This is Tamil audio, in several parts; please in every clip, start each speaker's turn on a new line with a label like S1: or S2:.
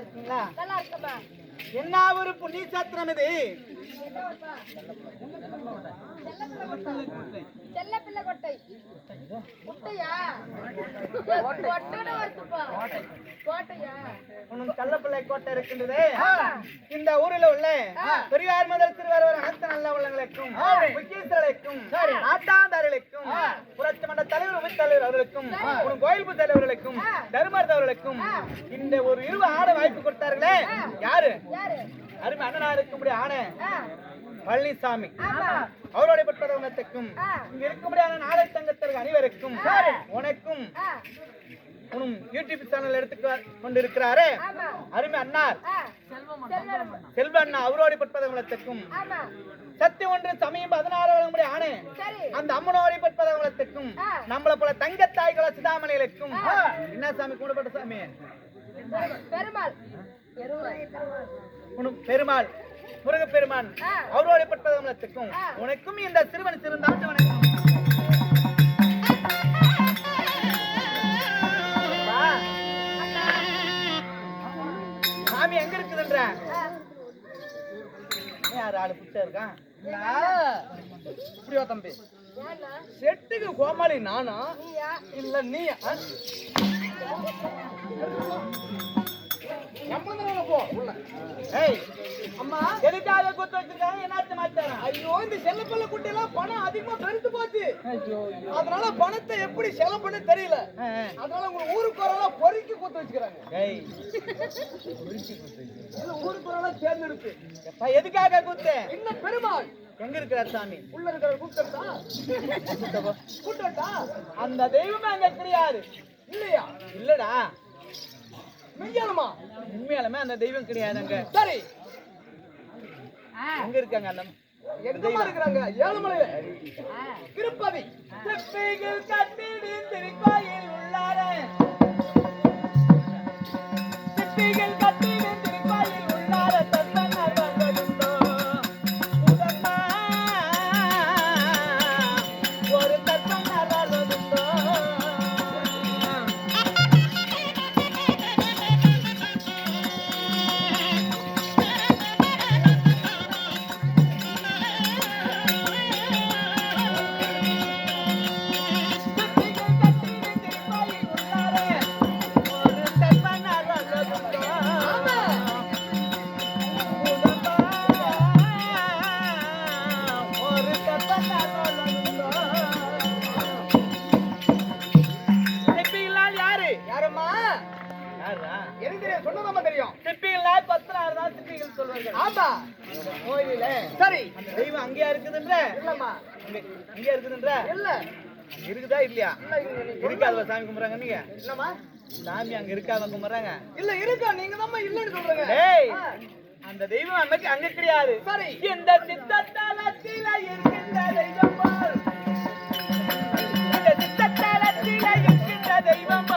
S1: இருக்கீங்களா? என்ன ஒரு புண்ணிய சாத்திரம் இது?
S2: செல்ல பிள்ளை கொட்டை. முட்டையா?
S1: இருக்கின்றது. இந்த ஊரில் உள்ள பெரியார் முதல் திருவாரூர் அனைத்து நல்ல உள்ளங்களுக்கும் முக்கியஸ்தர்களுக்கும் நாட்டாந்தார்களுக்கும் புரட்சி மன்ற தலைவர் உப தலைவர் அவர்களுக்கும் கோயில்பு தலைவர்களுக்கும் தர்மர் அவர்களுக்கும் இந்த ஒரு இருவு ஆட வாய்ப்பு கொடுத்தார்களே. யாரு?
S2: யாரு?
S1: அருமை அண்ணனா இருக்கும்படி ஆணை.
S2: ஆ,
S1: பழனிசாமி.
S2: ஆமா.
S1: அவருடைய பெற்றவங்கத்துக்கும்
S2: ஆ.
S1: இங்க இருக்கும்படியான நாளை தங்கத்திற்கு அனைவருக்கும் உனக்கும் உனும் யூடியூப் சேனல் எடுத்து கொண்டிருக்கிறாரே.
S2: ஆமா.
S1: அருமை அண்ணார். செல்வ அண்ணா அவரோட பற்பதவங்களத்துக்கும்
S2: ஆமா.
S1: சத்தியம் ஒன்று சமயம் பதினாறு வழங்கும்படி ஆணை.
S2: சரி.
S1: அந்த அம்மனோரை பற்பதவங்களத்துக்கும். நம்மள போல தங்கத்தாய்கள சிதாமணிகளுக்கும் என்ன சாமி கூடப்பட்ட சாமி?
S2: பெருமாள். பெருமாள்
S1: உனக்கு பெருமாள் முருகப்பெருமான். அவரோட பற்பதவங்களத்துக்கும்
S2: ஆ.
S1: உனக்கும் இந்த சிறுவன் சிறந்தாண்டு வணக்கம். அப்பா, சாமி எங்க இருக்குதுன்ற? யார் ஆளு புத்தா இருக்கான் இப்படியோ தம்பி? செட்டுக்கு கோமாளி நானா?
S2: நீயா?
S1: இல்ல நீ எதுக்காக குத்து வச்சிருக்காங்க? என்னாச்சு மாச்சாரா? ஐயோ இந்த செல்லப்பல்ல குட்டி எல்லாம் பணம் அதிகமா பெருத்து போச்சு. அதனால பணத்தை எப்படி செலவு பண்ண தெரியல. அதனால உங்க ஊருக்கு வரலாம் பொறுக்கி குத்து வச்சுக்கிறாங்க. ஊருக்கு வரலாம் தேர்ந்தெடுப்பு எதுக்காக குத்து? என்ன பெருமாள்? எங்க இருக்கிறார் சாமி? உள்ள இருக்கிற கூட்டா கூட்டா அந்த தெய்வமே அங்க கிடையாது இல்லையா? இல்லடா. மெய்யாலுமா உண்மையாலுமே அந்த தெய்வம் கிடையாது அங்க சரி எங்க இருக்காங்க அந்த எங்கம்மா இருக்கிறாங்க? ஏழுமலையில. திருப்பதி. திருப்பிகள் கட்டிடு திருக்கோயில் உள்ளார. சாமி கும்பிடுறாங்க நீங்க? இல்லம்மா சாமி அங்க இருக்காத கும்பிடுறாங்க இல்ல இருக்கா? நீங்க தான் இல்லன்னு சொல்றீங்க. டேய் அந்த தெய்வம் அன்னைக்கு அங்க கிடையாது சரி. இந்த சித்தத்தலத்தில இருக்கின்ற தெய்வம் இந்த சித்தத்தலத்தில இருக்கின்ற தெய்வம்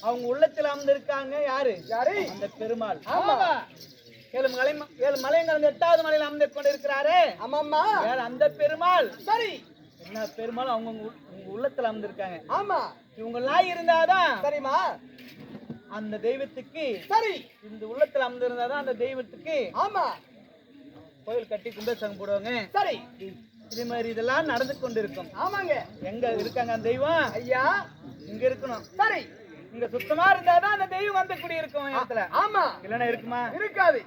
S1: அவங்க உள்ளத்துல அமர்ந்திருக்காங்க யாரு? யாரு? அந்த பெருமாள். ஆமா. ஏழு மலை ஏழு மலையங்கள் அந்த எட்டாவது மலையில அமர்ந்து கொண்டிருக்கிறாரே. ஆமாம்மா. யார்? அந்த பெருமாள். சரி. என்ன பெருமாள்? அவங்க உங்க உள்ளத்துல அமர்ந்திருக்காங்க. ஆமா. இவங்க எல்லாம் இருந்தாதான் சரிம்மா. அந்த தெய்வத்துக்கு சரி. இந்த உள்ளத்துல அமர்ந்திருந்தாதான் அந்த தெய்வத்துக்கு ஆமா. கோயில் கட்டி கும்பேசங்கம் போடுவாங்க. சரி. இதே மாதிரி இதெல்லாம் நடந்து கொண்டிருக்கும். ஆமாங்க. எங்க இருக்காங்க அந்த தெய்வம்? ஐயா. இங்க இருக்கணும். சரி. இங்க சுத்தமா இருந்தாதான் அந்த தெய்வம் வந்து குடி இருக்கும் இடத்துல ஆமா. இல்லனா இருக்குமா? இருக்காது.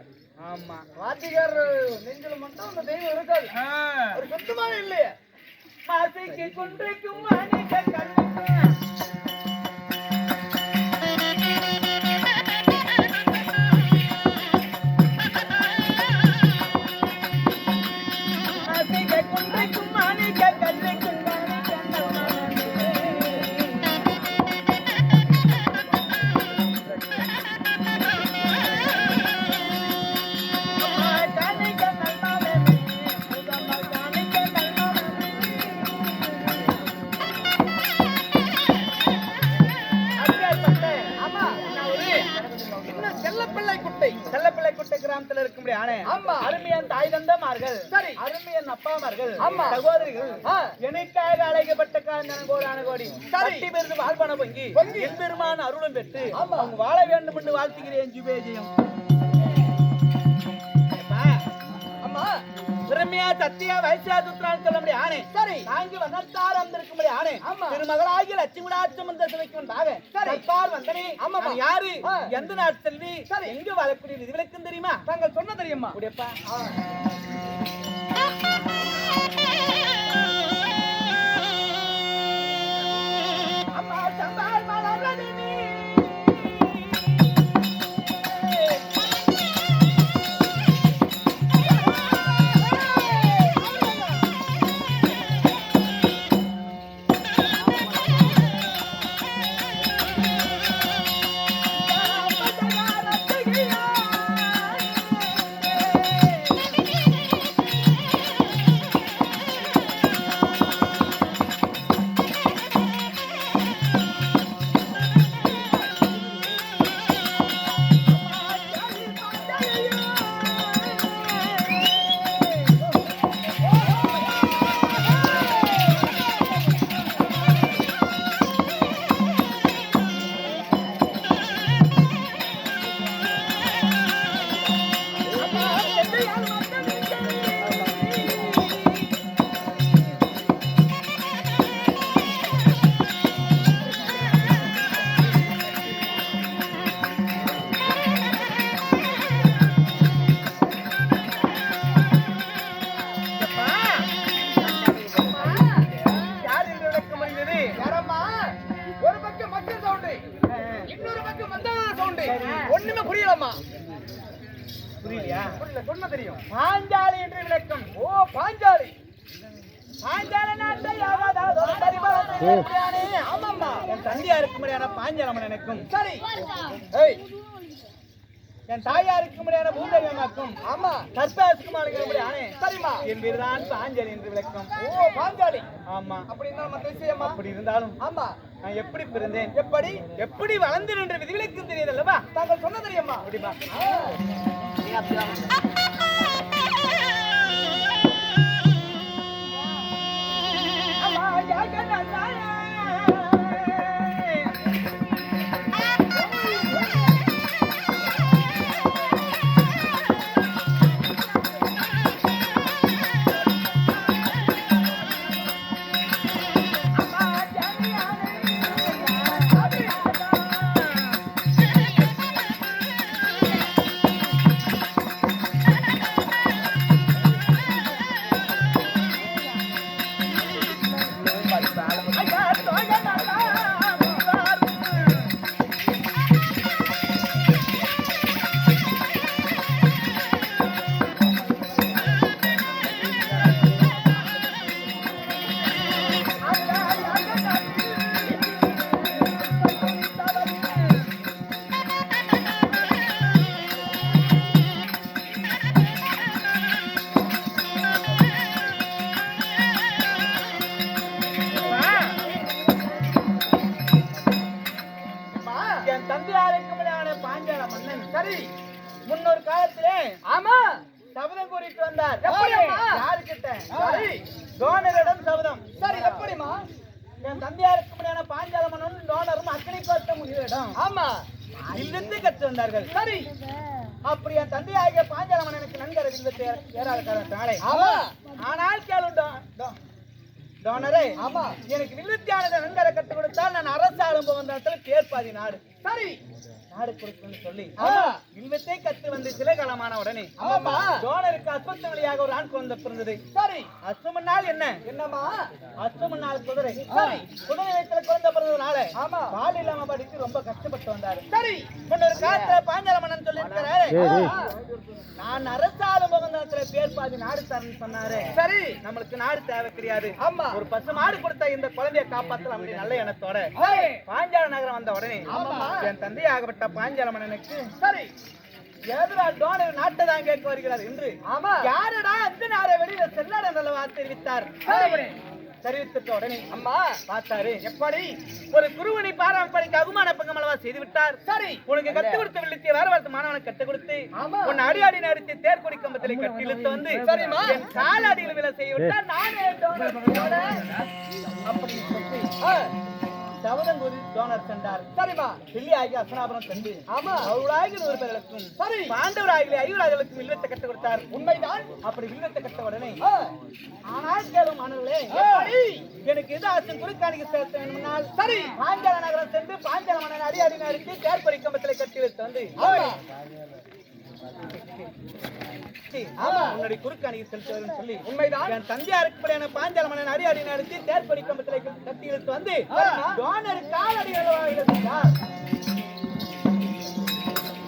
S1: ஆமா. வாத்திகார் நெஞ்சில மட்டும் அந்த தெய்வம் இருக்காது. ஒரு சுத்தமாவே இல்லையே. மாசிக்கு குன்றைக்கும் மாணிக்க கண்ணுக்கும் சகோதரிகள்
S3: ஆ.
S1: எனக்காக அழைக்கப்பட்ட அணகோடி
S3: சரி.
S1: சட்டி பெருந்து வாழ்வன பொங்கி
S3: பொங்கி.
S1: என் பெருமான அருளும் பெற்று
S3: ஆமா.
S1: அவங்க வாழ வேண்டும் என்று வாழ்த்துகிறேன் ஜுபேஜயம்
S3: அம்மா
S1: பெருமையா சத்தியா சொல்ல முடியாது ஆனே
S3: சரி
S1: நான்கு வண்ணத்தார் வந்திருக்க முடியாது ஆனே
S3: ஆமா.
S1: திருமகளாகி லட்சுமிடாட்சம் வந்த
S3: சரி.
S1: தற்பால் வந்தனே. நான் யாரு. எந்த நாட்டு செல்வி
S3: சரி.
S1: எங்க வாழக்கூடிய விதிவிலக்கும் தெரியுமா
S3: தாங்கள் சொன்ன தெரியுமா
S1: அப்படியப்பா என் தந்தையா இருக்கும்படியான பாஞ்சாலமன் எனக்கும்
S3: சரி.
S1: என் தாயா இருக்கும்படியான பூந்தகமாக்கும்
S3: ஆமா.
S1: கற்பேசுக்கும் ஆளுகிறபடியானே
S3: சரிம்மா.
S1: என் வீடுதான் பாஞ்சாலி என்று விளக்கம்.
S3: ஓ பாஞ்சாலி.
S1: ஆமா.
S3: அப்படின்னா மத்த விஷயமா
S1: அப்படி இருந்தாலும்
S3: ஆமா.
S1: நான் எப்படி பிறந்தேன்?
S3: எப்படி?
S1: எப்படி வளர்ந்தேன் என்ற விதிவிலக்கும் தெரியுதல்லவா
S3: தாங்கள் சொன்ன தெரியுமா?
S1: அப்படிமா ai,
S3: ai, ai.
S1: என் தந்தையார் இருக்கும்படியான பாஞ்சால மன்னனும் டோனரும் அக்கறை பார்த்த முனிவரிடம்
S3: ஆமா.
S1: இல்லத்து கற்று வந்தார்கள்.
S3: சரி.
S1: அப்படி என் தந்தையாகிய பாஞ்சால மன்னனுக்கு நன்கர வில்லத்தை ஏறாத காரணத்தினாலே
S3: ஆமா.
S1: ஆனால் கேளு டோ- டோ- டோனரே
S3: ஆமா.
S1: எனக்கு வில்லுத்தியானதை நன்கரை கற்றுக் கொடுத்தால் நான் அரசு ஆளும் இடத்துல தேர்ப்பாதி நாடு
S3: சரி.
S1: நாடு கொடுக்கணும்னு சொல்லி. வில்வத்தை கத்து வந்து சில காலமான உடனே. ஜோனருக்கு அஸ்வத்த வழியாக ஒரு ஆண் குழந்தை பிறந்தது.
S3: சரி.
S1: அஸ்வமனால் என்ன?
S3: என்னம்மா?
S1: அஸ்வமனால் குதிரை.
S3: சரி.
S1: குதிரை வயிற்றுல குழந்தை பிறந்ததுனால
S3: ஆமா.
S1: பால் இல்லாம படித்து ரொம்ப கஷ்டப்பட்டு வந்தாரு.
S3: சரி.
S1: முன்னொரு காலத்துல பாஞ்சால மன்னன் சொல்லியிருக்கிறாரு.
S3: ஆ,
S1: நான் அரசாலும் முகந்தத்துல பேர் பாதி நாடு தரேன்னு சொன்னாரு.
S3: சரி.
S1: நம்மளுக்கு நாடு தேவை கிடையாது
S3: ஆமா.
S1: ஒரு பசு மாடு கொடுத்த இந்த குழந்தைய காப்பாத்தலாம் அப்படி நல்ல எண்ணத்தோட பாஞ்சால நகரம் வந்த உடனே. என் தந்தை ஆகப்பட்ட பாஞ்சால மன்னனுக்கு
S3: சரி.
S1: எதிரா டோனர் கேட்க வருகிறார் என்று
S3: ஆமா.
S1: யாரடா அந்த நாரை வெளியில செல்லாட தெரிவித்தார்
S3: சரி.
S1: தெரிவித்த உடனே
S3: அம்மா
S1: பார்த்தாரு. எப்படி? ஒரு குருவனை பாரம்பரிக்கு அவமான பங்கமளவா செய்து விட்டார்?
S3: சரி.
S1: உனக்கு கத்து கொடுத்த விழுத்திய வேற வார்த்தை மாணவனுக்கு கத்து கொடுத்து. உன் அடி அடி நிறுத்தி தேர்கொடி கம்பத்திலே கட்டி இழுத்து வந்து
S3: சரிம்மா.
S1: என் கால் அடியில் விழ செய்ய விட்டார். நானே சொல்லி.
S3: ஆ,
S1: சவதங்குரி டோனர் சென்றார்
S3: சரிம்மா
S1: பிள்ளை ஆகி அசனாபுரம் சென்று
S3: ஆமா.
S1: அவளாகி நூறு பேர்களுக்கும்
S3: சரி.
S1: பாண்டவராகிலே ஐவராஜர்களுக்கும் வில்லத்தை கட்டு கொடுத்தார்.
S3: உண்மைதான்.
S1: அப்படி வில்லத்தை கட்ட உடனே ஆனால் கேளும் மாணவர்களே எப்படி? எனக்கு எது ஆசன் குறுக்காணிக்கு செலுத்த வேண்டும்னால்
S3: சரி.
S1: பாஞ்சால நகரம் சென்று பாஞ்சால மன்னன் அடி அடி நறுக்கி தேர்ப்பறி கம்பத்திலே கட்டி வைத்து வந்து
S3: ஆமா
S1: ஆமா உன்னுடைய குறுக்காணிக்கு செலுத்த வேண்டும் சொல்லி
S3: உண்மைதான்.
S1: என் தந்தையாருக்கு படியான பாஞ்சால மன்னன் அடி அடி நடத்தி தேர்ப்பறி கம்பத்திலே கட்டி இழுத்து வந்து டோனர் காலடி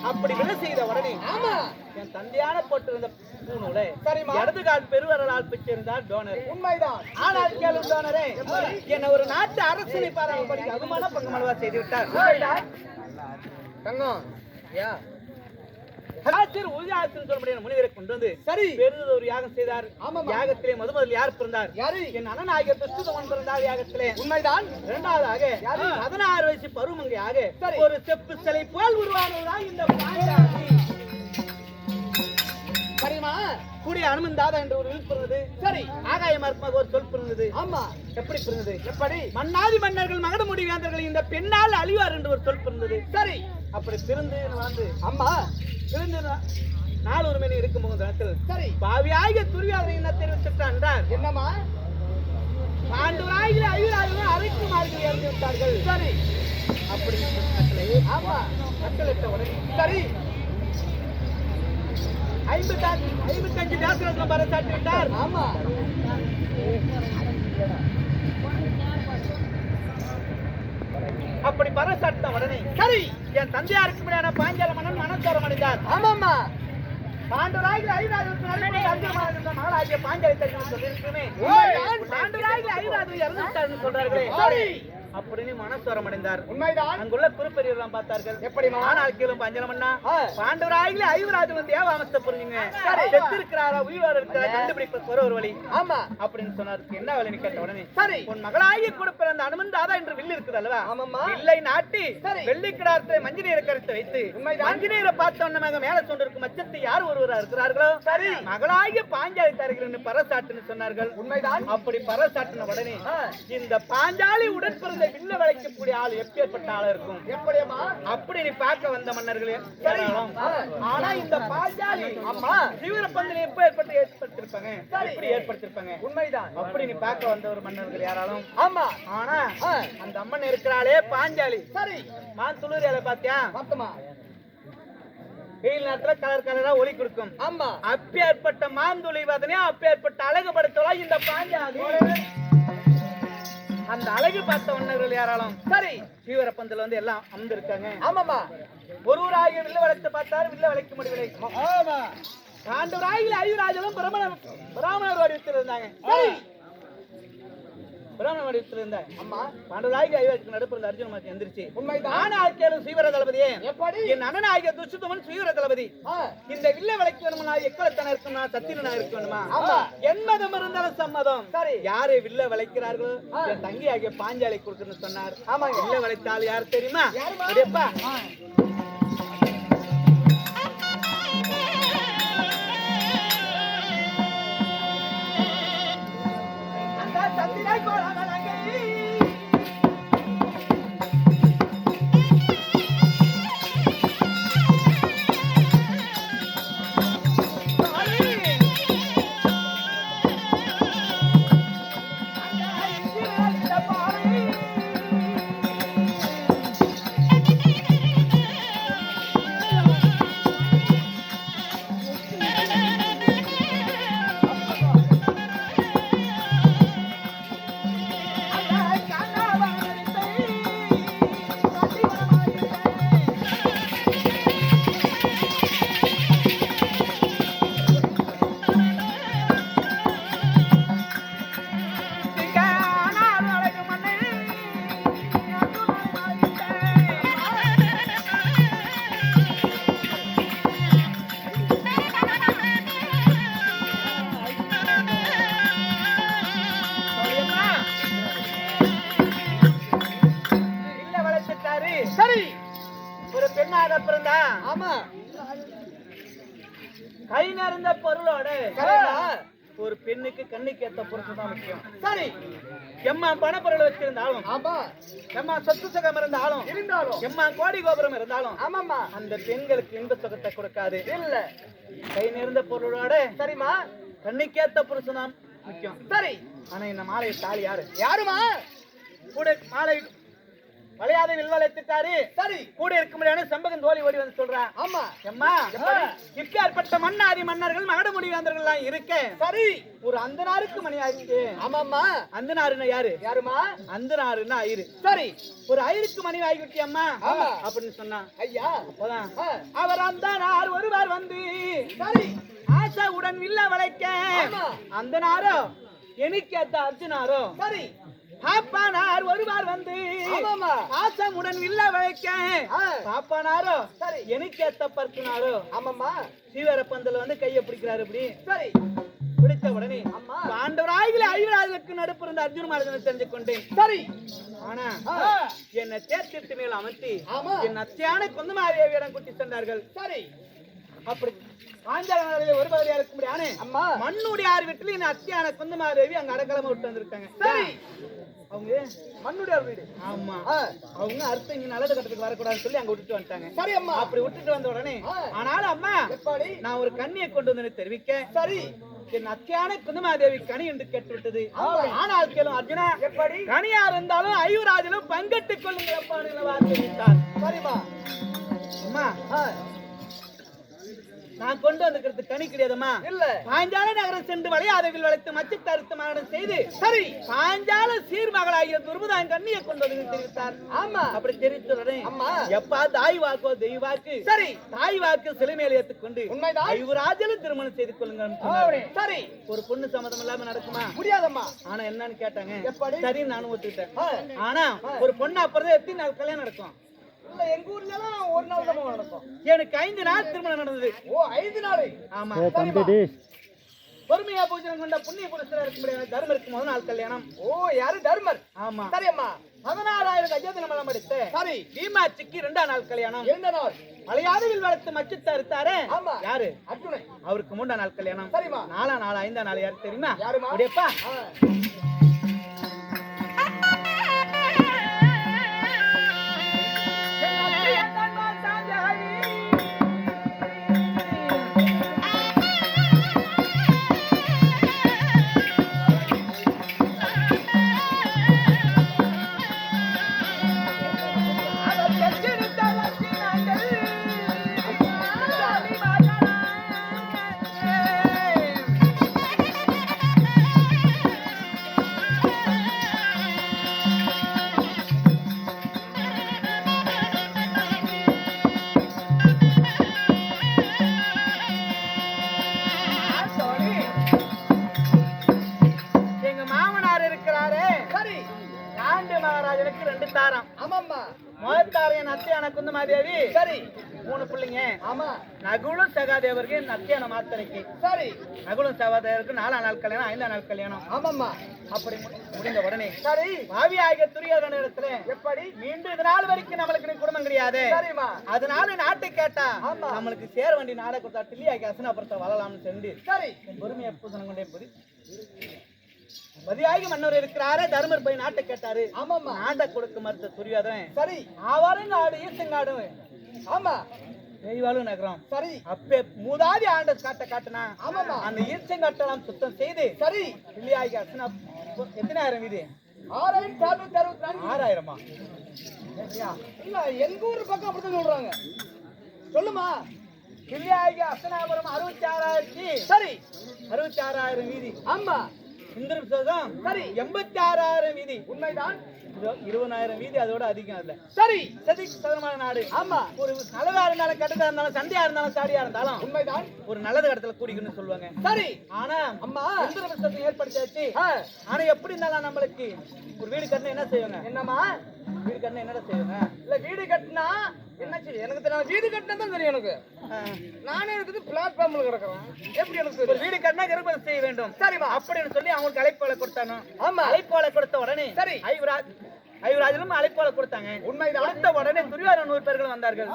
S1: அப்படி விழ செய்த உடனே
S3: ஆமா.
S1: என் தந்தையான போட்டிருந்த பூநூலை
S3: சரிம்மா.
S1: இடது கால் பெருவரலால் பிச்சிருந்தார் டோனர்.
S3: உண்மைதான்.
S1: ஆனால் கேளும் டோனரே என்ன ஒரு நாட்டு அரசனை பாராமப்படி அதுமான பங்கமளவா செய்து விட்டார்
S3: தங்கம் யா.
S1: ஆச்சர் உதயாசன் சொல்லக்கூடிய முனிவரை கொண்டு வந்து
S3: சரி.
S1: பெருது ஒரு யாகம் செய்தார்.
S3: ஆமாம்மா.
S1: யாகத்திலே முதல் யார் பிறந்தார்?
S3: யாரு?
S1: என் அண்ணன் ஆகிய துஷ்டுதமன் பிறந்தார் யாகத்திலே.
S3: உண்மைதான்.
S1: இரண்டாவதாக? பதினாறு வயசு பருவமங்கையாக
S3: சரி.
S1: ஒரு செப்பு சிலை போல் உருவானதுதான் இந்த
S3: சரிம்மா
S1: கூடிய அனுமந்தாதா என்ற ஒரு வில் பிறந்தது
S3: சரி
S1: ஆகாய மர்மமாக ஒரு சொல் பிறந்தது
S3: ஆமா.
S1: எப்படி பிறந்தது
S3: எப்படி?
S1: மன்னாதி மன்னர்கள் மகட முடி வேந்தர்கள் இந்த பெண்ணால் அழிவார் என்று ஒரு சொல் பிறந்தது
S3: சரி
S1: அப்படி பிறந்து வந்து
S3: அம்மா
S1: பிறந்து நா- நாலொரு மணி இருக்கும் போது இடத்தில்
S3: சரி.
S1: பாவியாகிய துரியாதனை என்ன தெரிவித்துட்டார் என்றார்.
S3: என்னம்மா?
S1: ஆண்டவராகிய ஐவராயிரம் அரைக்கு மார்கள் இறந்து விட்டார்கள்
S3: சரி.
S1: அப்படி
S3: ஆமா.
S1: கட்டளிட்ட உடனே
S3: சரி.
S1: ஐம்பத்தாறு ஐம்பத்தஞ்சு தேசரத்னம் பரசாட்டி விட்டார்.
S3: ஆமா.
S1: அப்படி பரசாட்ட உடனே
S3: சரி
S1: என் தந்தையாருக்கு முன்னாடி பாஞ்சால மன்னன் மனச்சோரம் அடைந்தார்.
S3: ஆமாம்மா.
S1: பாண்டவராகிய ஐராஜன் மகளாகிய பாஞ்சாலி தரிசனம் சொல்லியிருக்குமே
S3: உண்மைதான்.
S1: பாண்டவராகிய ஐராஜன் இறந்து சொல்றார்களே.
S3: சரி.
S1: அப்படின்னு மனசோரம் அடைந்தார்
S3: உண்மைதான்
S1: அங்குள்ள குறிப்பெரியெல்லாம் பார்த்தார்கள்
S3: எப்படிம்மா?
S1: ஆனால் கீழும் பஞ்சலமண்ணா
S3: ஆ.
S1: பாண்டவராகில ஐவராஜன் தேவாமத்தை புரிஞ்சுங்க. செத்திருக்கிறாரா உயிரோடு இருக்கிறா கண்டுபிடிப்ப ஒரு ஒரு வழி
S3: ஆமா
S1: அப்படின்னு சொன்னாருக்கு என்ன வழின்னு கேட்ட உடனே
S3: சரி
S1: உன் மகளாகிய கூட பிறந்த அனுமந்தாதா என்று வில்லு இருக்குது அல்லவா
S3: ஆமாம்மா.
S1: வில்லை நாட்டி
S3: சரி.
S1: வெள்ளி கிடாரத்தை மஞ்சள் நீரை கரைத்து வைத்து
S3: உண்மைதான்.
S1: மஞ்சள் நீரை பார்த்த உடனே மேல கொண்டிருக்கும் மச்சத்தை யார் ஒருவரா இருக்கிறார்களோ
S3: சரி.
S1: மகளாகிய பாஞ்சாலி தருகிறேன் பரசாட்டுன்னு சொன்னார்கள்
S3: உண்மைதான்
S1: அப்படி பரசாட்டின உடனே இந்த பாஞ்சாலி உடன் பிறந்த வில்ல வளைக்கக்கூடிய ஆள் எப்பேற்பட்ட ஆளா இருக்கும்?
S3: எப்படியம்மா?
S1: அப்படி நீ பார்க்க வந்த மன்னர்களே. ஆனா இந்த பாஞ்சாலி
S3: அம்மா
S1: தீவிரப்பந்தில் எப்ப ஏற்பட்டு ஏற்படுத்திருப்பாங்க எப்படி ஏற்படுத்திருப்பாங்க
S3: உண்மைதான்.
S1: அப்படி நீ பார்க்க வந்த ஒரு மன்னர்கள் யாராலும்
S3: ஆமா.
S1: ஆனா அந்த அம்மன் இருக்கிறாளே பாஞ்சாலி.
S3: சரி.
S1: மான் துளிரியால பாத்தியா
S3: மொத்தமா
S1: வெயில் நேரத்துல கலர் கலரா ஒளி கொடுக்கும்.
S3: ஆமா.
S1: அப்பேற்பட்ட மாந்துளி வதனையா அப்பேற்பட்ட அழகு படுத்தவளா இந்த பாஞ்சாலி. அந்த அழகு பார்த்த மன்னர்கள் யாராலும்?
S3: சரி
S1: தீவிரப்பந்தில் வந்து எல்லாம் அமர்ந்திருக்காங்க.
S3: ஆமாம்மா.
S1: ஒரு ஊராகிய வில்ல வளைத்து பார்த்தார் வில்ல வளைக்க முடியவில்லை
S3: ஆமா.
S1: ஆண்டவராகிய ஐவராஜனும் பிரமண பிராமணர் வடிவத்தில் இருந்தாங்க சரி பிராமண வடிவத்தில் இருந்தாங்க
S3: அம்மா
S1: பாண்டவராகிய ஐவருக்கு நடுப்புற அர்ஜுன எந்திரிச்சு ஆனால் கேளும் சீவர தளபதியே
S3: எப்படி?
S1: என் அண்ணன் ஆகிய துஷ்டமன் சீவர தளபதி இந்த வில்ல விளக்கு வேணுமா? எக்கலத்தன இருக்குமா? சத்திரனா இருக்க வேணுமா?
S3: ஆமா.
S1: என் மதம் இருந்தாலும் சம்மதம்.
S3: சரி.
S1: யாரு வில்ல விளைக்கிறார்களோ. என் தங்கி ஆகிய பாஞ்சாலை கொடுக்கணும்னு சொன்னார்.
S3: ஆமாங்க.
S1: வில்ல விளைத்தால் யார் தெரியுமா? சந்திரை பெண்ணாக பிறந்தா
S3: ஆமா.
S1: கை நிறைந்த பொருளோட. ஒரு பெண்ணுக்கு கண்ணுக்கு ஏத்த தான் முக்கியம்.
S3: சரி.
S1: எம்மா பணப்பொருள் வச்சிருந்தாலும்
S3: ஆமா.
S1: எம்மா சொத்து சுகம் இருந்தாலும்
S3: இருந்தாலும்.
S1: எம்மா கோடி கோபுரம் இருந்தாலும்
S3: ஆமாம்மா.
S1: அந்த பெண்களுக்கு இன்ப சுகத்தை கொடுக்காது.
S3: இல்ல.
S1: கை நிறைந்த பொருளோட
S3: சரிம்மா.
S1: கண்ணுக்கேத்த புருஷன் தான் முக்கியம்.
S3: சரி.
S1: ஆனா இந்த மாலை தாலி யாரு?
S3: யாருமா
S1: கூட மாலை வளையாத வில்வளைத்துட்டாரு
S3: சரி.
S1: கூட இருக்க முடியாது செம்பகன் தோழி ஓடி வந்து சொல்றான்
S3: ஆமா.
S1: எம்மா இப்பேற்பட்ட மன்னாதி மன்னர்கள் மகடமுடி வேந்தர்கள் எல்லாம் இருக்க.
S3: சரி.
S1: ஒரு அந்த நாருக்கு மணி ஆயிடுச்சு
S3: ஆமாம்மா.
S1: அந்த நாருன்னா யாரு?
S3: யாருமா
S1: அந்த நாருன்னா
S3: சரி.
S1: ஒரு ஐருக்கு மணி ஆகிவிட்டி அம்மா. அப்படின்னு சொன்னா
S3: ஐயா.
S1: அப்பதான். அவர் அந்த நார் ஒருவர் வந்து
S3: சரி.
S1: ஆசைவுடன் வில்ல வளைக்க.
S3: ஆமா.
S1: அந்த நாரோ எனக்கு அர்ஜுனாரோ
S3: சரி.
S1: பாப்பானார் ஒருவர் வந்து ஆசமுடன் வில்ல வளைக்க பாப்பானாரோ?
S3: சரி.
S1: எனக்கு ஏத்த பருக்குனாரோ
S3: ஆமாம்மா.
S1: சீவர பந்தல வந்து கைய பிடிக்கிறாரு இப்படி.
S3: சரி.
S1: பிடித்த உடனே
S3: அம்மா.
S1: பாண்டவராயில ஐவராஜுக்கு நடுப்பு இருந்த அர்ஜுன மாரதனை தெரிஞ்சு கொண்டேன்.
S3: சரி.
S1: ஆனா என்னை தேர்த்திட்டு மேல் அமர்த்தி
S3: ஆமா.
S1: என் அத்தியான குந்தமாதேவியிடம் கூட்டி சென்றார்கள்.
S3: சரி.
S1: அப்படி பாஞ்சாலனாரிலே ஒரு பகுதியா இருக்க முடியாது.
S3: அம்மா.
S1: மண்ணுடைய ஆறு வீட்டுல என் அத்தியான குந்தமாதேவி அங்க அடக்கலமா விட்டு வந்திருக்காங்க.
S3: சரி.
S1: அவங்க
S3: மண்ணுடைய வீடு.
S1: ஆமா. அவங்க அர்த்தம் இங்க நல்லது கட்டத்துக்கு வரக்கூடாதுன்னு சொல்லி அங்க விட்டுட்டு வந்துட்டாங்க.
S3: சரி அம்மா.
S1: அப்படி விட்டுட்டு வந்த உடனே. ஆனாலும் அம்மா
S3: எப்படி?
S1: நான் ஒரு கண்ணியை கொண்டு வந்து தெரிவிக்க.
S3: சரி.
S1: என் அத்தியான குந்தமாதேவி கனி என்று கேட்டு விட்டது
S3: ஆமா.
S1: ஆனால் கேளும் அர்ஜுனா
S3: எப்படி?
S1: கனியா இருந்தாலும் ஐவராஜனும் பங்கெட்டுக் கொள்ளுங்கள் அப்பான்னு வார்த்தை விட்டார்.
S3: சரிம்மா.
S1: அம்மா நான் கொண்டு வந்திருக்கிறது கனி கிடையாதம்மா.
S3: இல்ல.
S1: பாஞ்சால நகரம் சென்று வளையாதவில் வளைத்து மச்சு தருத்து மரணம் செய்து
S3: சரி
S1: பாஞ்சால சீர்மகளாகிய துருபதான் கண்ணியை கொண்டு வந்து தெரிவித்தார்
S3: ஆமா.
S1: அப்படி தெரிவித்த உடனே
S3: அம்மா
S1: எப்பா தாய் வாக்கோ தெய்வ வாக்கு
S3: சரி.
S1: தாய் வாக்கு சிலை மேல் ஏத்துக்கொண்டு
S3: உண்மைதான்.
S1: ஐவராஜலும் திருமணம் செய்து கொள்ளுங்க.
S3: சரி.
S1: ஒரு பொண்ணு சம்மதம் இல்லாம நடக்குமா?
S3: முடியாதம்மா.
S1: ஆனா என்னன்னு கேட்டாங்க? சரி நானும் ஒத்துக்கிட்டேன். ஆனா ஒரு பொண்ணு அப்புறம் எத்தனை நாள் கல்யாணம் நடக்கும்.
S3: இல்ல எங்க ஊர்ல எல்லாம் ஒரு நாள் தான் நடக்கும்
S1: எனக்கு ஐந்து நாள் திருமணம் நடந்தது.
S3: ஓ ஐந்து நாள்?
S1: ஆமா.
S3: சரிம்மா.
S1: பொறுமையா பூஜனம் கொண்ட புண்ணிய புருஷரா இருக்க முடியாது. தர்மருக்கு முதல் நாள் கல்யாணம்.
S3: ஓ யாரு தர்மர்?
S1: ஆமா.
S3: சரி அம்மா
S1: பதினாறாயிரம் கஜத்தின மலம் எடுத்து
S3: சரி.
S1: பீமாச்சிக்கு ரெண்டாம் நாள் கல்யாணம்.
S3: இரண்டு நாள்?
S1: மலையாதவில் வளர்த்து மச்சத்தை அறுத்தாரு
S3: ஆமா.
S1: யாரு?
S3: அர்ஜுனை
S1: அவருக்கு மூன்றாம் நாள் கல்யாணம்.
S3: சரிம்மா.
S1: நாலாம் நாள் ஐந்தாம் நாள் யாரு தெரியுமா? அப்படியேப்பா. மகாராஜனுக்கு ரெண்டு தாரம்.
S3: ஆமாம்மா.
S1: முதல் தாரம் என் அத்தியான குந்தமாதேவி.
S3: சரி.
S1: மூணு பிள்ளைங்க.
S3: ஆமா.
S1: நகுலும் சகாதேவருக்கு என் அத்தியான மாத்தரைக்கு.
S3: சரி.
S1: நகுலும் சகாதேவருக்கு நாலாம் நாள் கல்யாணம் ஐந்தாம் நாள் கல்யாணம்.
S3: ஆமாம்மா.
S1: அப்படி முடிந்த உடனே
S3: சரி.
S1: பாவி ஆகிய துரியோதன இடத்துல
S3: எப்படி?
S1: மீண்டும் இது நாள் வரைக்கும் நம்மளுக்கு நீ குடும்பம் கிடையாது.
S3: சரிம்மா.
S1: அதனால நாட்டை கேட்டா. நம்மளுக்கு சேர வண்டி நாடை கொடுத்தா டில்லி ஆகி அசனாபுரத்தை வளலாம்னு சொல்லி
S3: சரி.
S1: பொறுமையை பூசணம் கொண்டே போய் மதியாகி மன்னர் இருக்கிறாரே தர்மர் போய் நாட்டை கேட்டாரு.
S3: ஆமாம்மா.
S1: நாட்டை கொடுக்க மறுத்த துரியோதனன்
S3: சரி.
S1: ஆவாரும் நாடு ஈசங்காடும்
S3: ஆமா.
S1: நெய்வாலும் நகரம்.
S3: சரி.
S1: அப்பே மூதாதி ஆண்ட காட்ட காட்டுனா
S3: ஆமாம்மா.
S1: அந்த ஈர்ச்சங்கட்டெல்லாம் சுத்தம் செய்து
S3: சரி.
S1: டில்லியாகி அசனா வீதி
S3: ஆறாயிரத்தி அறுநூத்தி அறுபத்தி நான்கு.
S1: ஆறாயிரமா?
S3: இல்ல எங்க ஊர் பக்கம் அப்படித்தான் சொல்றாங்க. சொல்லுமா.
S1: டில்லியாகி அசனாபுரம் அறுபத்தி ஆறாயிரத்தி.
S3: சரி.
S1: அறுபத்தி ஆறாயிரம் வீதி.
S3: ஆமா.
S1: சுந்தரம் சோதம்
S3: சரி.
S1: எண்பத்தி ஆறாயிரம் வீதி.
S3: உண்மைதான்.
S1: இருபதாயிரம் வீதி அதோட அதிகம் அதுல.
S3: சரி.
S1: சதி சதமான நாடு.
S3: ஆமா.
S1: ஒரு நல்லதா இருந்தாலும் கெட்டதா இருந்தாலும் சண்டையா இருந்தாலும் சாடியா இருந்தாலும்
S3: உண்மைதான்.
S1: ஒரு நல்லது இடத்துல கூடிக்கணும்னு சொல்லுவாங்க.
S3: சரி.
S1: ஆனா
S3: அம்மா.
S1: சுந்தர பிரசத்தை ஏற்படுத்தியாச்சு ஆனா எப்படி இருந்தாலும் நம்மளுக்கு ஒரு வீடு கட்டினா என்ன செய்வாங்க?
S3: என்னம்மா?
S1: வீடு கட்டினா என்னடா செய்வாங்க
S3: இல்ல வீடு கட்டினா என்ன செய்ய எனக்கு தெரியும் வீடு கட்டினா தான் தெரியும் எனக்கு. நானே இருக்குது பிளாட்ஃபார்ம்ல கிடக்குறேன். எப்படி எனக்கு தெரியும்?
S1: வீடு கட்டினா கருப்பம் செய்ய வேண்டும்.
S3: சரிம்மா.
S1: அப்படின்னு சொல்லி அவங்களுக்கு அழைப்பாளை கொடுத்தானோ?
S3: ஆமா.
S1: அழைப்பாளை கொடுத்த உடனே
S3: சரி.
S1: ஐவராஜ் ஐவராஜனும் அழைப்போல கொடுத்தாங்க.
S3: உண்மைதான்.
S1: கொடுத்த உடனே துரியோதன நூறு பேர்கள் வந்தார்கள்.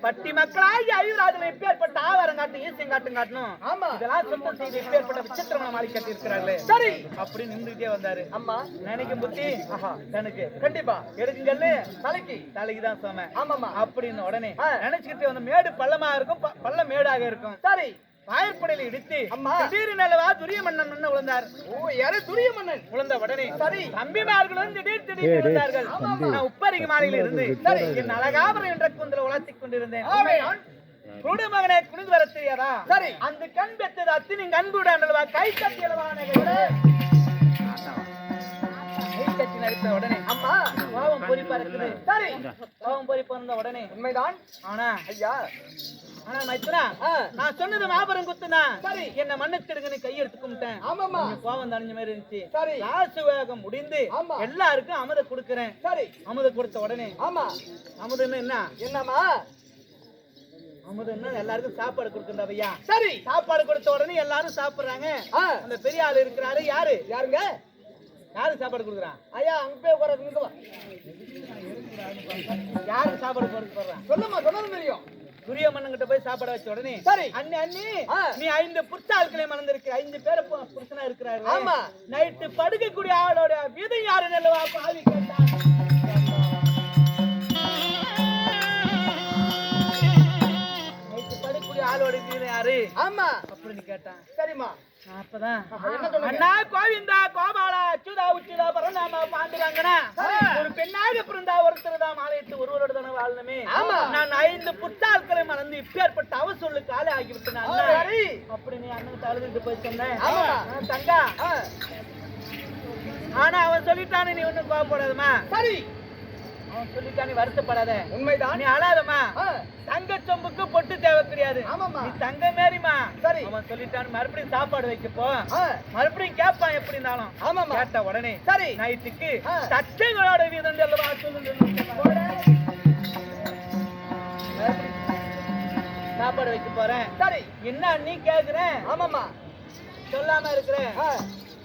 S1: பட்டி மக்களாகி ஐவராஜன் எப்பேற்பட்ட ஆவாரம் காட்டும் ஈசியம் காட்டும் காட்டணும்.
S3: ஆமா.
S1: இதெல்லாம் சுத்தம் செய்து. எப்பேற்பட்ட விசித்திரமான மாறி கட்டி இருக்கிறார்களே
S3: சரி.
S1: அப்படி நின்றுட்டே வந்தாரு.
S3: அம்மா
S1: நினைக்கும் புத்தி தனக்கு.
S3: கண்டிப்பா.
S1: எடுக்குங்கல்லு
S3: தலைக்கு.
S1: தலைக்கு தான் சோம.
S3: ஆமாமா.
S1: அப்படின்னு உடனே. நினைச்சுக்கிட்டு வந்து மேடு பள்ளமா இருக்கும் பள்ளம் மேடாக இருக்கும்.
S3: சரி.
S1: வாயற்படையில இடித்து
S3: அம்மா.
S1: திடீர்னு நல்லவா துரிய மன்னன் முன்ன விழுந்தார்.
S3: ஓ யாரு துரிய மன்னன்
S1: விழுந்த உடனே
S3: சரி.
S1: தம்பிமார்களும் திடீர் திடீர் விழுந்தார்கள். நான் உப்பரிக மாலையில இருந்து
S3: சரி.
S1: என் அழகாபுரம் என்ற குந்தில உலர்த்திக் கொண்டிருந்தேன். மகனை குனிந்து வர தெரியாதா?
S3: சரி.
S1: அந்த கண் பெற்றது அத்தினி கண்புட அன்றவா கை தட்டியலவா கை தட்டி நடித்த உடனே
S3: அம்மா.
S1: கோபம் பொறி பறக்குது.
S3: சரி.
S1: கோபம் பொறி பிறந்த உடனே
S3: உண்மைதான்.
S1: ஆனா
S3: ஐயா.
S1: ஆனா மைத்ரா
S3: ஆ.
S1: நான் சொன்னது மாபெரும் குத்துனா
S3: சரி.
S1: என்ன மன்னிச்சிடுங்கன்னு கையெடுத்து கும்பிட்டேன்.
S3: ஆமாமா
S1: கோபம் தணிஞ்ச மாதிரி இருந்துச்சு.
S3: சரி.
S1: ராசு வேகம் முடிந்து. எல்லாருக்கும் அமுத கொடுக்கறேன்.
S3: சரி.
S1: அமுத கொடுத்த உடனே
S3: ஆமா.
S1: அமுதன்னு என்ன?
S3: என்னம்மா?
S1: அமுதன்னு எல்லாருக்கும் சாப்பாடு கொடுக்கறா ஐயா
S3: சரி.
S1: சாப்பாடு கொடுத்த உடனே எல்லாரும் சாப்பிடுறாங்க. அந்த பெரிய ஆளு இருக்கிறாரு யாரு?
S3: யாருங்க?
S1: யாரு சாப்பாடு கொடுக்குறான்
S3: ஐயா அங்க போய் உட்கார
S1: யாரு சாப்பாடு போடுறான்
S3: சொல்லுமா சொன்னது தெரியும்.
S1: துரிய மன்னங்கிட்ட போய் சாப்பாடு வச்ச உடனே
S3: சரி.
S1: அண்ணி அண்ணி. நீ ஐந்து புத்தாட்களை மறந்திருக்க ஐந்து பேரை புருஷனா இருக்கிறாரு
S3: ஆமா.
S1: நைட்டு படுக்கக்கூடிய ஆளோட வீதம் யாரு நல்லவா பாவி கேட்டான் நைட்டு படுக்கக்கூடிய ஆளோட வீதம் யாரு
S3: ஆமா
S1: அப்படின்னு கேட்டான்
S3: சரிம்மா?
S1: அண்ணா கோவிந்தா கோபாலா அச்சுதா உச்சிதா பரந்தாமா பாண்டுறாங்கண்ணா
S3: சரி.
S1: ஒரு பெண்ணாக பிறந்தா ஒருத்தர் தான் மாலையிட்டு ஒருவரோட தானே வாழணுமே?
S3: ஆமா.
S1: நான் ஐந்து புத்தாட்களை மறந்து இப்பேற்பட்ட அவ சொல்லு காலை ஆகிவிட்டேன்
S3: ஆ, சரி.
S1: அப்படி நீ அண்ணன் அழுதுட்டு போய் சொன்னேன். தங்கா. ஆனா அவன் சொல்லிட்டானே நீ ஒண்ணும் கோவப்படாதம்மா.
S3: சரி.
S1: அவன் சொல்லிட்டானே வருத்தப்படாத.
S3: உண்மைதான்.
S1: நீ அழாதம்மா. தங்க சொம்புக்கு பொட்டு தேவை கிடையாது. நீ தங்க மாரிமா
S3: சரி.
S1: அவன் சொல்லிட்டான் மறுபடியும் சாப்பாடு வைக்க போ
S3: ஆ,
S1: மறுபடியும் கேட்பான் எப்படி இருந்தாலும்.
S3: ஆமாம்மா.
S1: கேட்ட உடனே
S3: சரி.
S1: நைட்டுக்கு
S3: ஆ.
S1: தச்சைகளோட வீதம் அல்லவா சொல்லுங்க சாப்பாடு வைக்க போறேன்.
S3: சரி.
S1: என்ன நீ கேக்குற?
S3: ஆமாம்மா.
S1: சொல்லாம இருக்கிற.
S3: ஆ,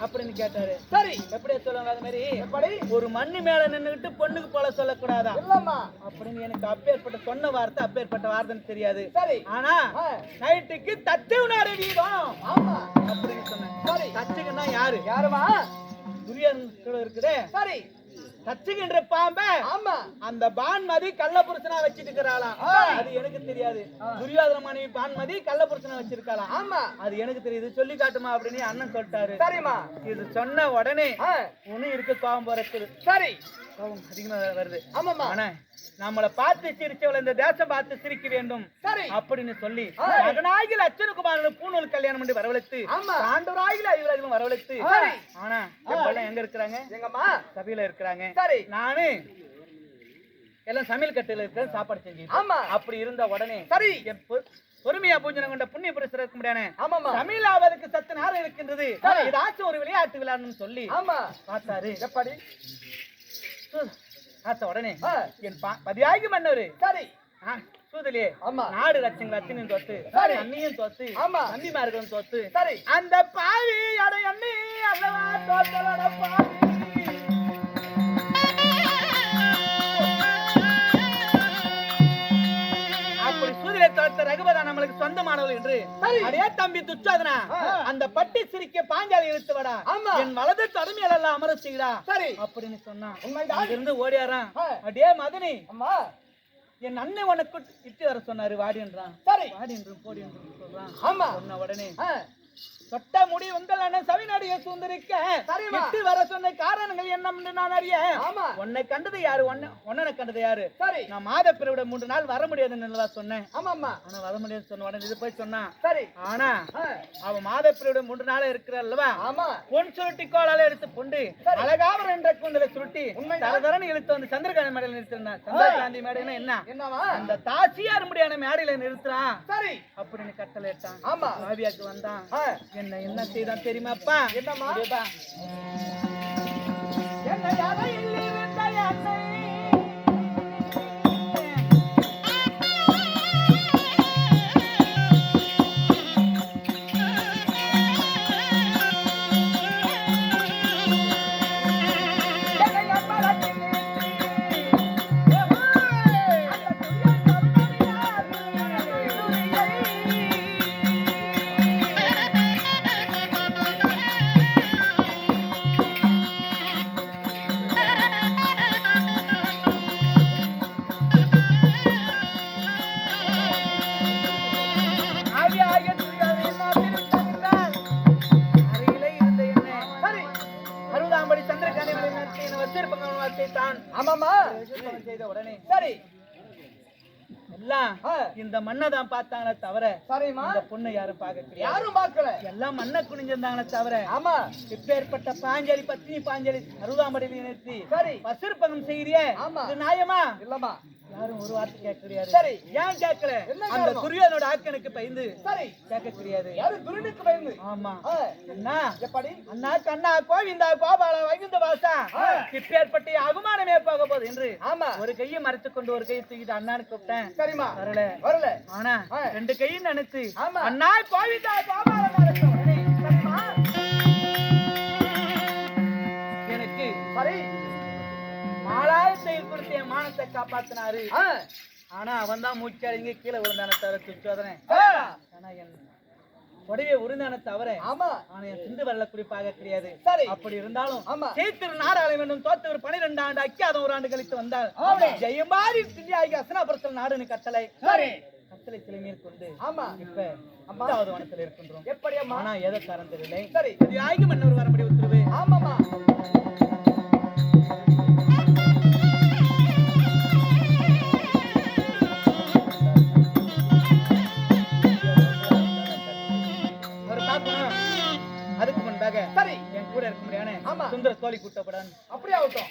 S1: அப்படின்னு கேட்டாரு.
S3: சரி.
S1: எப்படி சொல்லுவாங்க அது மாதிரி
S3: எப்படி?
S1: ஒரு மண்ணு மேல நின்னுகிட்டு பொண்ணுக்கு போல சொல்லக்கூடாதா?
S3: இல்லம்மா.
S1: அப்படின்னு எனக்கு அப்பேற்பட்ட சொன்ன வார்த்தை அப்பேற்பட்ட வார்த்தைன்னு தெரியாது.
S3: சரி.
S1: ஆனா நைட்டுக்கு தச்சவனார வீதம்
S3: ஆமா.
S1: அப்படின்னு சொன்னேன்.
S3: சரி.
S1: தச்சகன்னா யாரு?
S3: யாருமா?
S1: துரியன் இருக்குதே.
S3: சரி.
S1: தச்சகின்ற பாம்ப
S3: ஆமா.
S1: அந்த பான்மதி கள்ள புருஷனா வச்சிட்டு இருக்கிறாளாம். அது எனக்கு தெரியாது. துரியோதன மனைவி பான்மதி கள்ள புருஷனா வச்சிருக்காளாம்
S3: ஆமா.
S1: அது எனக்கு தெரியுது. சொல்லி காட்டுமா அப்படின்னு அண்ணன் சொல்லிட்டாரு.
S3: சரிம்மா.
S1: இது சொன்ன உடனே ஒண்ணு இருக்கு கோபம் பிறக்குது
S3: சரி.
S1: கோபம் அதிகமா வருது.
S3: ஆமாம்மா.
S1: ஆனா நம்மள பார்த்து சிரிச்சவள இந்த தேசம் பார்த்து சிரிக்க வேண்டும்.
S3: சரி.
S1: அப்படின்னு சொல்லி. மகனாகி லட்சணகுமாரன் பூணூல் கல்யாணம் பண்ணி வரவழைத்து
S3: ஆமா.
S1: ஆண்டவராகில ஐவராஜனும் வரவழைத்து. ஆனா எங்க இருக்கிறாங்க?
S3: எங்கம்மா?
S1: சபையில இருக்கிறாங்க.
S3: சரி
S1: நானு எல்லாம் சமையல் கட்டுல இருக்கிற சாப்பாடு செஞ்சு
S3: ஆமா.
S1: அப்படி இருந்த உடனே
S3: சரி.
S1: பொறுமையா பூஜனை கொண்ட புண்ணிய புருஷர் இருக்க முடியானே?
S3: ஆமாம்மா
S1: சமையல் ஆவதற்கு சத்து நேரம் இருக்கின்றது. ஏதாச்சும் ஒரு விளையாட்டு விளையாடணும்னு சொல்லி
S3: ஆமா.
S1: பார்த்தாரு.
S3: எப்படி?
S1: பார்த்த உடனே என் பதியாகி மன்னரு.
S3: சரி.
S1: சூதலியே.
S3: ஆமா.
S1: நாடு லட்சங்கள் அத்தனையும் தோத்து
S3: சரி.
S1: அண்ணியும் தோத்து
S3: ஆமா.
S1: நம்பிமார்களும் தோத்து
S3: சரி.
S1: அந்த பாவி அட அண்ணி அல்லவா? தோத்தவட பாவி சூதிரை தோத்த ரகுபதா நம்மளுக்கு சொந்தமானவள் என்று. அடே தம்பி துச்சாதனா. அந்த பட்டி சிரிக்க பாஞ்சாலி இழுத்து வாடா. என் வலது தடுமையில எல்லாம் அமர செய்யடா
S3: சரி.
S1: அப்படின்னு சொன்னான். இருந்து ஓடியாரான்.
S3: ஆ.
S1: அடே மதனி.
S3: அம்மா
S1: என் அண்ணன் உனக்கு இட்டு வர சொன்னாரு. வாடின்றான்
S3: சரி.
S1: வாடி என்றும் போடி என்றும் சொல்றான்.
S3: ஆமா.
S1: சொன்ன உடனே தொட்ட முடி உங்கள் அண்ணன் சவிநாடிய சுந்தரிக்க
S3: சரிம்மா.
S1: இட்டு வர சொன்ன காரணங்கள் என்ன நான் அறிய.
S3: ஆமா.
S1: உன்னை கண்டது யாரு? உன்னை உன்னனை கண்டது யாரு?
S3: சரி.
S1: நான் மாத பிறவிட மூன்று நாள் வர முடியாதுன்னு சொன்னேன்.
S3: ஆமாம்மா.
S1: ஆனா வர முடியாது சொன்ன உடனே இது போய் சொன்னான்.
S3: சரி.
S1: ஆனா அவன் மாத பிறவிட மூன்று நாள் இருக்கிற அல்லவா?
S3: ஆமா.
S1: பொன் சுருட்டி கோலால எடுத்து கொண்டு. அழகாவர் என்ற கூந்தலை சுருட்டி. தரதரன்னு இழுத்து வந்து சந்திரகாந்தி மேடையில் நிறுத்தினான். சந்திரகாந்தி மேடைன்னா என்ன?
S3: என்னவா?
S1: அந்த தாசியார் முடியான மேடையில நிறுத்துறான்.
S3: சரி.
S1: அப்படின்னு கட்டளை
S3: ஆமா.
S1: காவியாக்கு வந்தான். என்ன என்ன செய்தான் தெரியுமாப்பா
S3: என்னம்மா?
S1: என்னை அறையில் இருந்த செய்த உடனே
S3: சரி.
S1: எல்லாம். இந்த மண்ணை தான் பார்த்தாங்களே தவிர
S3: சரிம்மா.
S1: இந்த பொண்ணை யாரும் பார்க்க
S3: யாரும் பார்க்கல.
S1: எல்லாம் மண்ணை குனிஞ்சிருந்தாங்களே தவிர
S3: ஆமா.
S1: இப்பேற்பட்ட பாஞ்சலி பத்தினி பாஞ்சலி அறுபதாம் நிறுத்தி
S3: சரி.
S1: பசிர்பங்கம் செய்யறியே?
S3: ஆமா.
S1: நியாயமா?
S3: இல்லம்மா.
S1: யாரும் ஒரு வார்த்தை கேட்க கிடையாது
S3: சரி.
S1: ஏன் கேட்கல? அந்த
S3: காரணம்?
S1: துரியோதனோட ஆக்கனுக்கு பயந்து
S3: சரி.
S1: கேட்க கிடையாது
S3: யாரு? துருனுக்கு பயந்து?
S1: ஆமா. அண்ணா.
S3: எப்படி?
S1: அண்ணா கண்ணா கோவிந்தா கோபால வைகுந்த வாசா. இப்பேற்பட்ட அவமானமே போக போகுது என்று
S3: ஆமா.
S1: ஒரு கையை மறைத்துக் கொண்டு ஒரு கையை தூக்கிட்டு அண்ணான்னு கூப்பிட்டேன்.
S3: சரிம்மா.
S1: வரல.
S3: வரல.
S1: ஆனா. ரெண்டு கையும் நினைத்து
S3: ஆமா.
S1: அண்ணா கோவிந்தா கோபால காப்பாத்தினாரு. ஆனா அவன் தான் மூச்சறிங்க கீழே விழுந்தான தவிர துச்சோதனை ஆனா என் உடவே உருந்தான தவிர
S3: ஆமா.
S1: ஆனா என் சிந்து வரல குறிப்பாக கிடையாது.
S3: சரி.
S1: அப்படி இருந்தாலும்
S3: ஆமா.
S1: ஜெயித்திரு நாடாள வேண்டும் தோத்தவர் பனிரெண்டு ஆண்டு அக்கியாதம் ஒரு ஆண்டு கழித்து வந்தால்
S3: ஆமா.
S1: ஜெயமாரி திவ்யாகி அசனாபுரத்தில் நாடுன்னு கட்டளை.
S3: சரி.
S1: கட்டளை சிலை மேற்கொண்டு
S3: ஆமா.
S1: இப்ப அம்மாவது வனத்தில் இருக்கின்றோம்.
S3: எப்படி
S1: ஆனா ஏதோ காரணம் தெரியல.
S3: சரி.
S1: திவ்யாகி மன்னர் வரம்படி உத்தரவு.
S3: ஆமாம்மா.
S1: சுந்தர தோழி கூட்டப்படான்
S3: அப்படியே ஆகட்டும்.